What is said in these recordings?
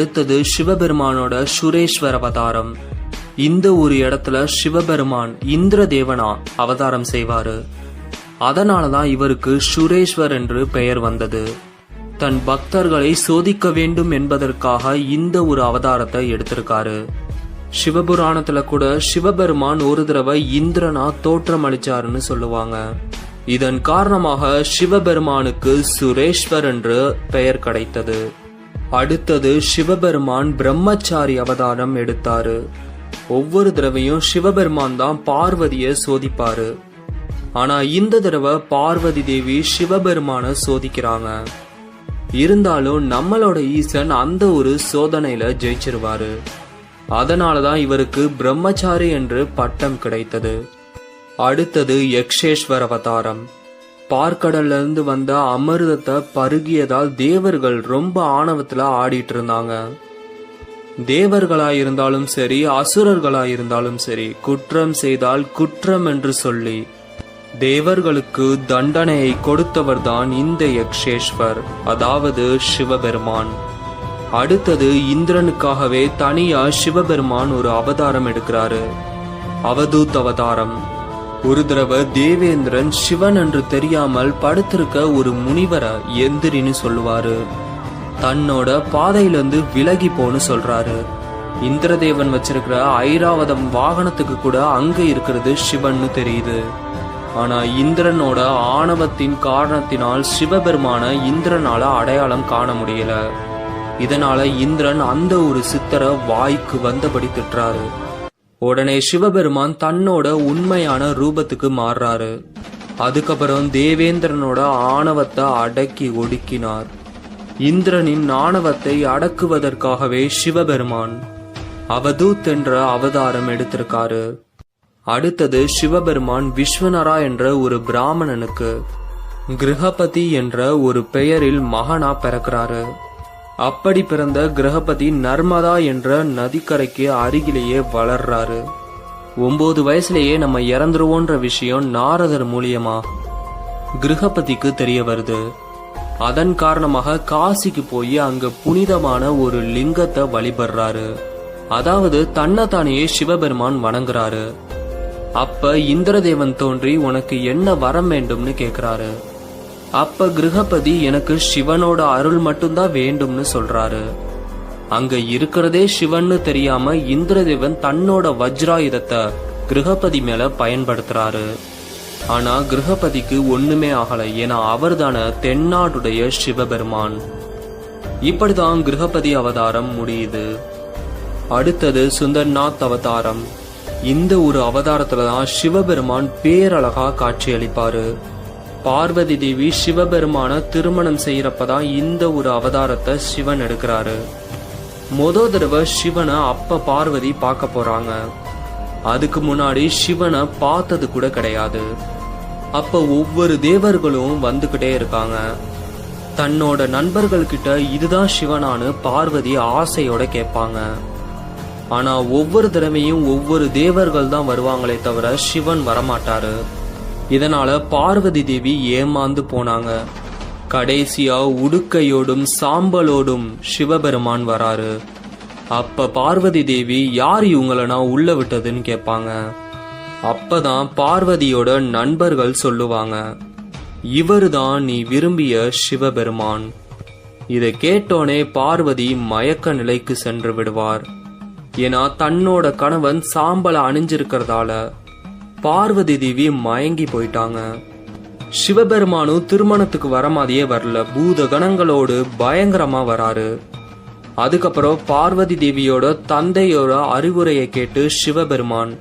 அடுத்தது சிவபெருமானோட சுரேஸ்வர அவதாரம். இந்த ஒரு இடத்துல சிவபெருமான் இந்திர தேவனா அவதாரம் செய்வாரு. அதனாலதான் இவருக்கு சுரேஸ்வர் என்று பெயர் வந்தது. தன் பக்தர்களை சோதிக்க வேண்டும் என்பதற்காக இந்த ஒரு அவதாரத்தை எடுத்திருக்காரு. சிவபுராணத்துல கூட சிவபெருமான் ஒரு தடவை இந்திரனா தோற்றம் அளிச்சாருன்னு சொல்லுவாங்க. இதன் காரணமாக சிவபெருமானுக்கு சுரேஸ்வர் என்று பெயர் கிடைத்தது. அடுத்தது சிவபெருமான் பிரம்மச்சாரி அவதாரம் எடுத்தாரு. ஒவ்வொரு தடவையும் சிவபெருமான் தான் பார்வதிய சோதிப்பாரு. ஆனா இந்த தடவை பார்வதி தேவி சிவபெருமான சோதிக்கிறாங்க. இருந்தாலும் நம்மளோட ஈசன் அந்த ஒரு சோதனையில ஜெயிச்சிருவாரு. அதனாலதான் இவருக்கு பிரம்மச்சாரி என்று பட்டம் கிடைத்தது. அடுத்தது யக்ஷேஸ்வர் அவதாரம். பார்க்கடல்ல இருந்து வந்த அமிர்தத்தை பருகியதால் தேவர்கள் ரொம்ப ஆணவத்துல ஆடிட்டு இருந்தாங்க. தேவர்களா இருந்தாலும் சரி அசுரர்களா இருந்தாலும் சரி குற்றம் செய்தால் குற்றம் என்று சொல்லி தேவர்களுக்கு தண்டனையை கொடுத்தவர்தான் இந்த யக்ஷேஸ்வர் அதாவது சிவபெருமான். அடுத்தது இந்திரனுக்காகவே தனியா சிவபெருமான் ஒரு அவதாரம் எடுக்கிறாரு. அவதூத் அவதாரம். ஒரு தடவை தேவேந்திரன் சிவன் என்று தெரியாமல் படுத்திருக்க ஒரு முனிவரை எந்திரின்னு சொல்லுவாரு. தன்னோட பாதையிலிருந்து விலகி போன்னு சொல்றாரு. இந்திரதேவன் வச்சிருக்கிற ஐராவதம் வாகனத்துக்கு கூட அங்க இருக்கிறது சிவன்னு தெரியுது. ஆனா இந்திரனோட ஆணவத்தின் காரணத்தினால் சிவபெருமான இந்திரனால அடையாளம் காண முடியல. இதனால இந்திரன் அந்த ஒரு சித்தரை வாய்க்கு வந்தபடி திட்டுறாரு. உடனே சிவபெருமான் தன்னோட உண்மையான ரூபத்துக்கு மாறுறாரு. அதுக்கப்புறம் தேவேந்திரனோட ஆணவத்தை அடக்கி ஒடுக்கினார். இந்திரனின் ஆணவத்தை அடக்குவதற்காகவே சிவபெருமான் அவதூத் என்ற அவதாரம் எடுத்திருக்காரு. அடுத்தது சிவபெருமான் விஸ்வனரா என்ற ஒரு பிராமணனுக்கு கிரகபதி என்ற ஒரு பெயரில் மகனா பிறக்கிறாரு. அப்படி பிறந்த கிரகபதி நர்மதா என்ற நதிக்கரைக்கு அருகிலேயே வளர்றாரு. ஒன்பது வயசுலயே நம்ம இறந்துருவோன்ற விஷயம் நாரதர் மூலியமா கிரகபதிக்கு தெரிய வருது. அதன் காரணமாக காசிக்கு போய் அங்க புனிதமான ஒரு லிங்கத்தை வழிபடுறாரு. அதாவது தன்னைத்தானையே சிவபெருமான் வணங்குறாரு. அப்ப இந்திரதேவன் தோன்றி உனக்கு என்ன வரம் வேண்டும்னு கேக்குறாரு. அப்ப கிரகபதி எனக்கு சிவனோட அருள் மட்டும்தான் வேண்டும்னு சொல்றாரு. அங்க இருக்கிறதே சிவன்னு தெரியாம இந்திரதேவன் தன்னோட வஜ்ராயுதத்தை கிரகபதி மேல பயன்படுத்துறாரு. ஆனா கிரகபதிக்கு ஒண்ணுமே ஆகல ஏன்னா அவர்தான தென்னாடுடைய சிவபெருமான். இப்படிதான் கிரகபதி அவதாரம் முடியுது. அடுத்தது சுந்தர்நாத் அவதாரம். இந்த ஒரு அவதாரத்துல தான் சிவபெருமான் பேரழகா காட்சியளிப்பாரு. பார்வதி தேவி சிவபெருமான திருமணம் செய்யறப்பதான் இந்த ஒரு அவதாரத்தை சிவன் எடுக்கிறாரு. மொத தடவை சிவனை அப்ப பார்வதி பார்க்க போறாங்க. அதுக்கு முன்னாடி சிவனை பார்த்தது கூட கிடையாது. அப்ப ஒவ்வொரு தேவர்களும் வந்துகிட்டே இருக்காங்க. தன்னோட நண்பர்கள் கிட்ட இதுதான் சிவனான்னு பார்வதி ஆசையோட கேட்பாங்க. ஆனா ஒவ்வொரு தடவையும் ஒவ்வொரு தேவர்கள் தான் வருவாங்களே தவிர சிவன் வரமாட்டாரு. இதனால பார்வதி தேவி ஏமாந்து போனாங்க. கடைசியா உடுக்கையோடும் சாம்பலோடும் சிவபெருமான் வராரு. அப்ப பார்வதி தேவி யார் இவங்களனா நான் உள்ள விட்டதுன்னு கேட்பாங்க. அப்பதான் பார்வதியோட நண்பர்கள் சொல்லுவாங்க இவருதான் நீ விரும்பிய சிவபெருமான். இதை கேட்டோனே பார்வதி மயக்க நிலைக்கு சென்று விடுவார். ஏன்னா தன்னோட கணவன் சாம்பலை அணிஞ்சிருக்கிறதால பார்வதி தேவி மயங்கி போயிட்டாங்க. சிவபெருமானும் திருமணத்துக்கு வர மாதிரியே வரல. பூத கணங்களோடு பயங்கரமா வராரு. அதுக்கப்புறம் பார்வதி தேவியோட தந்தையோட அறிவுரையை கேட்டு சிவபெருமான்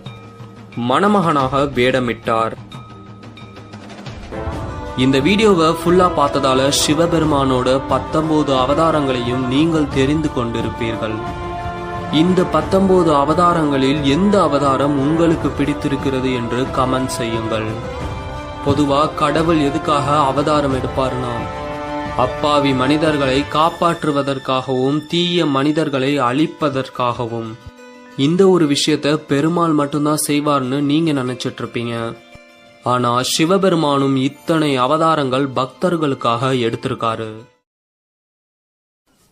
மணமகனாக வேடமிட்டார். இந்த வீடியோவை ஃபுல்லா பார்த்ததால சிவபெருமானோட பத்தொன்பது அவதாரங்களையும் நீங்கள் தெரிந்து கொண்டிருப்பீர்கள். இந்த பத்தொன்பது அவதாரங்களில் எந்த அவதாரம் உங்களுக்கு பிடித்திருக்கிறது என்று கமெண்ட் செய்யுங்கள். பொதுவா கடவுள் எதுக்காக அவதாரம் எடுப்பாருன்னா அப்பாவி மனிதர்களை காப்பாற்றுவதற்காகவும் தீய மனிதர்களை அழிப்பதற்காகவும். இந்த ஒரு விஷயத்த பெருமாள் மட்டும்தான் செய்வார்னு நீங்க நினைச்சிட்டு இருப்பீங்க ஆனா சிவபெருமானும் இத்தனை அவதாரங்கள் பக்தர்களுக்காக எடுத்திருக்காரு.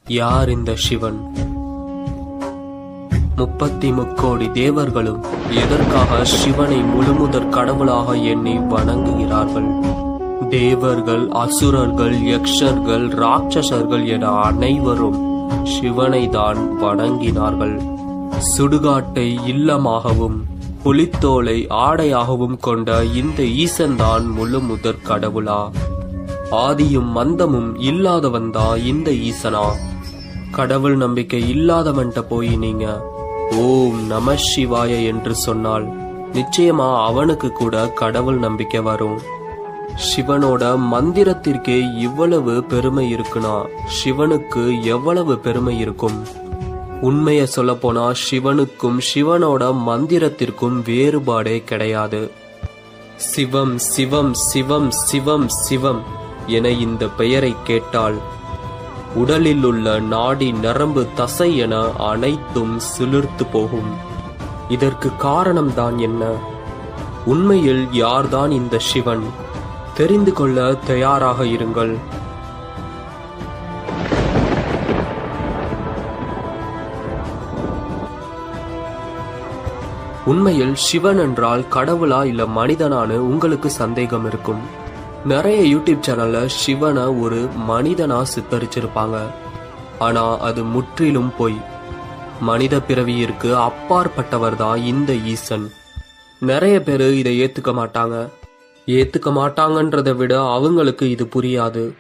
யார் இந்த சிவன்? முப்பத்தி முக்கோடி தேவர்களும் எதற்காக சிவனை முழுமுதற் கடவுளாக எண்ணி வணங்குகிறார்கள்? தேவர்கள் அசுரர்கள் யக்ஷர்கள் ராட்சசர்கள் என அனைவரும் சிவனை தான் வணங்கினார்கள். சுடுகாட்டை இல்லமாகவும் புலித்தோலை ஆடையாகவும் கொண்ட இந்த ஈசன்தான் முழு முதற் கடவுளா? ஆதியும் மந்தமும் இல்லாதவன்தான் இந்த ஈசனா? கடவுள் நம்பிக்கை இல்லாதவன்ட்ட போய் நீங்க ஓம் நம சிவாய என்று சொன்னால் நிச்சயமா அவனுக்கு கூட கடவுள் நம்பிக்கை வரும். சிவனோட மந்திரத்திற்கே இவ்வளவு பெருமை இருக்குனா சிவனுக்கு எவ்வளவு பெருமை இருக்கும்? உண்மைய சொல்ல போனா சிவனுக்கும் சிவனோட மந்திரத்திற்கும் வேறுபாடே கிடையாது. சிவம் சிவம் சிவம் சிவம் சிவம் என இந்த பெயரை கேட்டால் உடலில் உள்ள நாடி நரம்பு தசை என அனைத்தும் சிலிர்த்து போகும். இதற்கு காரணம்தான் என்ன? உண்மையில் யார்தான் இந்த சிவன்? தெரிந்து கொள்ள தயாராக இருங்கள். உண்மையில் சிவன் என்றால் கடவுளா இல்ல மனிதனானு உங்களுக்கு சந்தேகம் இருக்கும். நிறைய யூடியூப் சேனல்ல சிவனை ஒரு மனிதனா சித்தரிச்சிருப்பாங்க. ஆனா அது முற்றிலும் பொய். மனித பிறவியிற்கு அப்பாற்பட்டவர் தான் இந்த ஈசன். நிறைய பேர் இதை ஏத்துக்க மாட்டாங்க. ஏத்துக்க மாட்டாங்கன்றதை விட அவங்களுக்கு இது புரியாது.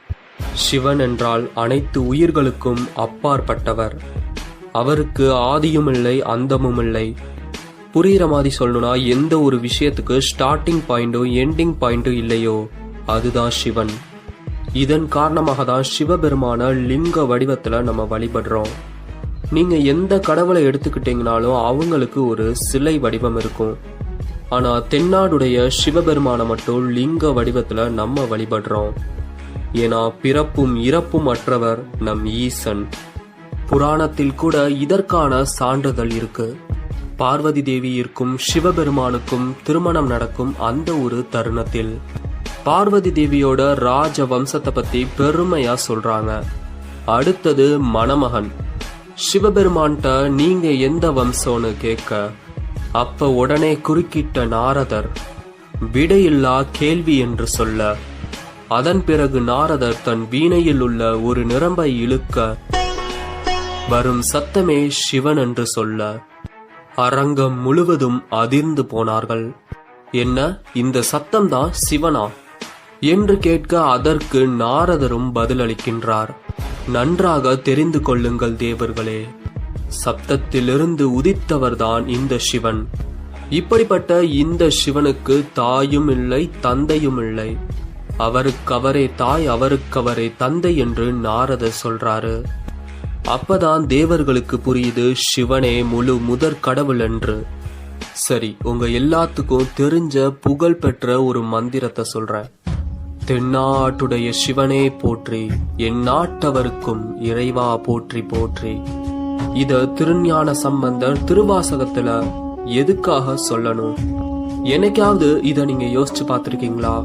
சிவன் என்றால் அனைத்து உயிர்களுக்கும் அப்பாற்பட்டவர். அவருக்கு ஆதியும் இல்லை அந்தமும் இல்லை. புரியுற மாதிரி சொல்லணும்னா எந்த ஒரு விஷயத்துக்கு ஸ்டார்டிங் பாயிண்டும் எண்டிங் பாயிண்ட்டும் இல்லையோ. அதுதான் சிவன். இதன் காரணமாக தான் சிவபெருமான லிங்க வடிவத்துல நம்ம வழிபடுறோம். நீங்க எந்த கடவுளை எடுத்துக்கிட்டீங்கனாலும் அவங்களுக்கு ஒரு சிலை வடிவம் இருக்கும். ஆனா தென்னாடுடைய சிவபெருமான மட்டும் லிங்க வடிவத்துல நம்ம வழிபடுறோம். ஏன்னா பிறப்பும் இறப்பும் அற்றவர் நம் ஈசன். புராணத்தில் கூட இதற்கான சான்றுதல் இருக்கு. பார்வதி தேவியிற்கும் சிவபெருமானுக்கும் திருமணம் நடக்கும் அந்த ஒரு தருணத்தில். பார்வதி தேவியோட ராஜ வம்சத்தை பத்தி பெருமையா சொல்றாங்க. அடுத்தது மணமகன். சிவபெருமான்கிட்ட நீங்க எந்த வம்சம்னு கேட்க அப்ப உடனே குறுக்கிட்ட நாரதர் விடையில்லா கேள்வி என்று சொல்ல அதன் பிறகு நாரதர் தன் வீணையில் உள்ள ஒரு நிரம்பை இழுக்க வரும் சத்தமே சிவன் என்று சொல்ல அரங்கம் முழுவதும் அதிர்ந்து போனார்கள். என்ன? இந்த சத்தம்தான் சிவனா? என்று கேட்க அதற்கு நாரதரும் பதிலளிக்கின்றார். நன்றாக தெரிந்து கொள்ளுங்கள் தேவர்களே. சப்தத்திலிருந்து உதித்தவர்தான் இந்த சிவன். இப்படிப்பட்ட இந்த சிவனுக்கு தாயும் இல்லை தந்தையும் இல்லை. அவருக்கவரே தாய் அவருக்கவரே தந்தை என்று நாரதர் சொல்றாரு. அப்பதான் தேவர்களுக்கு புரியுது சிவனே முழு முதற் கடவுள் என்று. சரி உங்க எல்லாத்துக்கும் தெரிஞ்ச புகழ் பெற்ற ஒரு மந்திரத்தை சொல்றேன். தென்னாட்டுடைய சிவனே போற்றி என் நாட்டவருக்கும் இறைவா போற்றி போற்றி. இத திருஞான சம்பந்தர் திருவாசகத்துல எதுக்காக சொல்லணும்? என்னைக்காவது இத நீங்க யோசிச்சு பார்த்திருக்கீங்களா?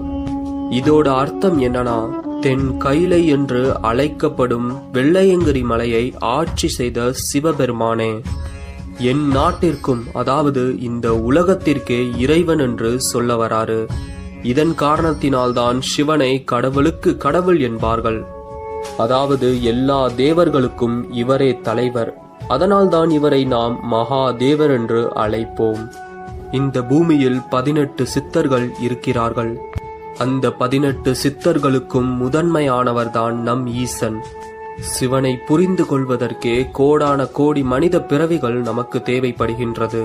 இதோட அர்த்தம் என்னன்னா தென் கைலை என்று அழைக்கப்படும் வெள்ளையங்கிரி மலையை ஆட்சி செய்த சிவபெருமானே. என் நாட்டிற்கும் அதாவது இந்த உலகத்திற்கே இறைவன் என்று சொல்ல வராரு. இதன் காரணத்தினால்தான் சிவனை கடவுளுக்கு கடவுள் என்பார்கள். அதாவது எல்லா தேவர்களுக்கும் இவரே தலைவர். அதனால்தான் இவரை நாம் மகா தேவர் என்று அழைப்போம். இந்த பூமியில் பதினெட்டு சித்தர்கள் இருக்கிறார்கள். அந்த பதினெட்டு சித்தர்களுக்கும் முதன்மையானவர்தான் நம் ஈசன். சிவனை புரிந்து கொள்வதற்கே கோடான கோடி மனித பிறவிகள் நமக்கு தேவைப்படுகின்றது.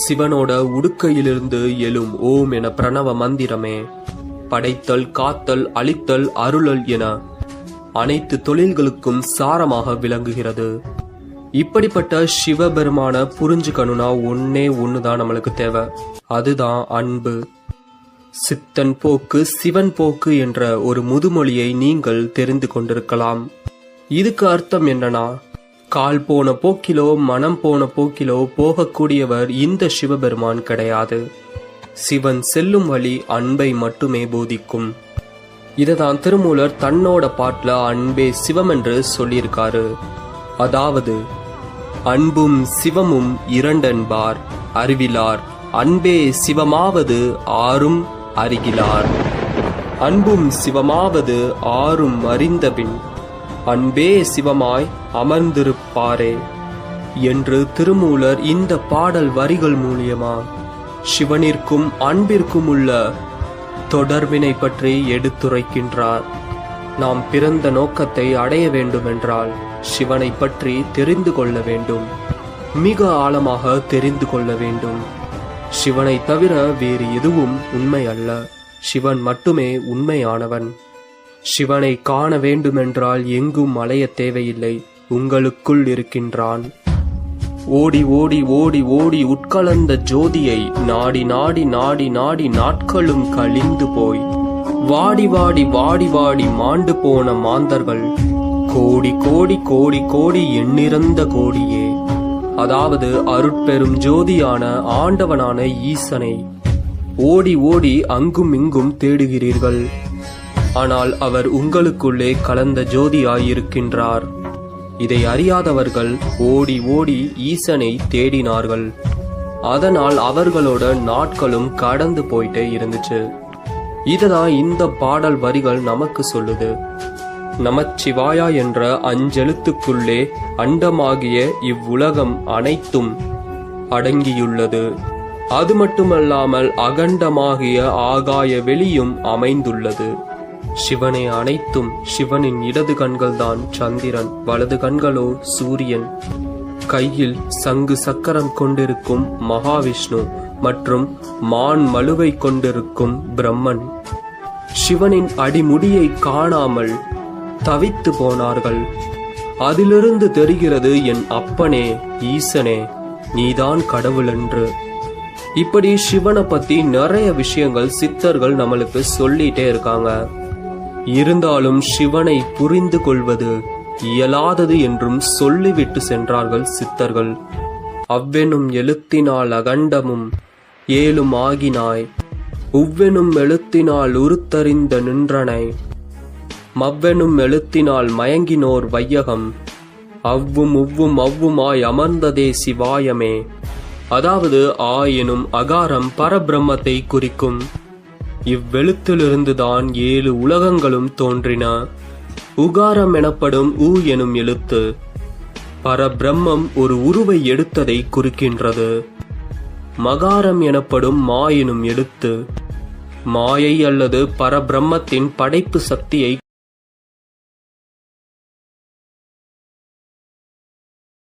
சிவனோட உடுக்கையிலிருந்து எழும் ஓம் என பிரணவ மந்திரமே. படைத்தல் காத்தல் அழித்தல் அருளல் என அனைத்து தொழில்களுக்கும் சாரமாக விளங்குகிறது. இப்படிப்பட்ட சிவபெருமான புரிஞ்சுக்கணும்னா ஒன்னே ஒண்ணுதான் நம்மளுக்கு தேவை. அதுதான் அன்பு. சித்தன் போக்கு சிவன் போக்கு என்ற ஒரு முதுமொழியை நீங்கள் தெரிந்து கொண்டிருக்கலாம். இதுக்கு அர்த்தம் என்னன்னா கால் போன போக்கிலோ மனம் போன போக்கிலோ போகக்கூடியவர் இந்த சிவபெருமான் கிடையாது. சிவன் செல்லும் வழி அன்பை மட்டுமே போதிக்கும். இததான் திருமூலர் தன்னோட பாட்டில் அன்பே சிவம் என்று சொல்லியிருக்காரு. அதாவது அன்பும் சிவமும் இரண்டென்பார் அறிவிலார். அன்பே சிவமாவது ஆறும் அறிகிலார். அன்பும் சிவமாவது ஆறும் அறிந்தபின் அன்பே சிவமாய் அமர்ந்திருப்பாரே என்று திருமூலர் இந்த பாடல் வரிகள் மூலியமா சிவனிற்கும் அன்பிற்கும் உள்ள தொடர்பினை பற்றி எடுத்துரைக்கின்றார். நாம் பிறந்த நோக்கத்தை அடைய வேண்டுமென்றால் சிவனை பற்றி தெரிந்து கொள்ள வேண்டும். மிக ஆழமாக தெரிந்து கொள்ள வேண்டும். சிவனை தவிர வேறு எதுவும் உண்மை அல்ல. சிவன் மட்டுமே உண்மையானவன். சிவனை காண வேண்டுமென்றால் எங்கும் அலைய தேவையில்லை. உங்களுக்குள் இருக்கின்றான். ஓடி ஓடி ஓடி ஓடி உட்கலந்த ஜோதியை நாடி நாடி நாடி நாடி நாட்களும் கழிந்து போய். வாடி வாடி வாடி வாடி மாண்டு போன மாந்தர்கள். கோடி கோடி கோடி கோடி எண்ணிறந்த கோடியே. அதாவது அருட்பெரும் ஜோதியான ஆண்டவனான ஈசனை. ஓடி ஓடி அங்கும் இங்கும் தேடுகிறீர்கள். ஆனால் அவர் உங்களுக்குள்ளே கலந்த ஜோதியாயிருக்கின்றார். இதை அறியாதவர்கள் ஓடி ஓடி ஈசனை தேடினார்கள். அதனால் அவர்களோட நாட்களும் கடந்து போயிட்டே இருந்துச்சு. இதுதான் இந்த பாடல் வரிகள் நமக்கு சொல்லுது. நமச்சிவாயா என்ற அஞ்செழுத்துக்குள்ளே அண்டமாகிய இவ்வுலகம் அனைத்தும் அடங்கியுள்ளது. அது மட்டுமல்லாமல் அகண்டமாகிய ஆகாய வெளியும் அமைந்துள்ளது. சிவனே அனைத்தும் சிவனின் இடது கண்கள்தான் சந்திரன் வலது கண்களோ சூரியன். கையில் சங்கு சக்கரம் கொண்டிருக்கும் மகாவிஷ்ணு மற்றும் மான் மழுவை கொண்டிருக்கும் பிரம்மன். சிவனின் அடிமுடியை காணாமல் தவித்து போனார்கள். அதிலிருந்து தெரிகிறது என் அப்பனே ஈசனே நீதான் கடவுள் என்று இப்படி சிவனை பத்தி நிறைய விஷயங்கள் சித்தர்கள் நம்மளுக்கு சொல்லிட்டே இருக்காங்க. இருந்தாலும் சிவனை புரிந்து கொள்வது இயலாதது என்றும் சொல்லிவிட்டு சென்றார்கள் சித்தர்கள். அவ்வெனும் எழுத்தினால் அகண்டமும் ஏலும் ஆகினாய். உவ்வெனும் எழுத்தினால் உருத்தறிந்த நின்றனை மவ்வெனும் எழுத்தினால் மயங்கினோர் வையகம். அவ்வும் உவ்வும் அவ்வுமாய் அமர்ந்ததே சிவாயமே. அதாவது ஆயினும் அகாரம் பரபிரம்மத்தை குறிக்கும். இவ்வெழுத்திலிருந்துதான் ஏழு உலகங்களும் தோன்றின. உகாரம் எனப்படும் உ எனும் எழுத்து பரபிரம்மம் ஒரு உருவை எடுத்ததை குறிக்கின்றது. மகாரம் எனப்படும் மா எனும் எழுத்து மாயை அல்லது பரபிரம்மத்தின் படைப்பு சக்தியை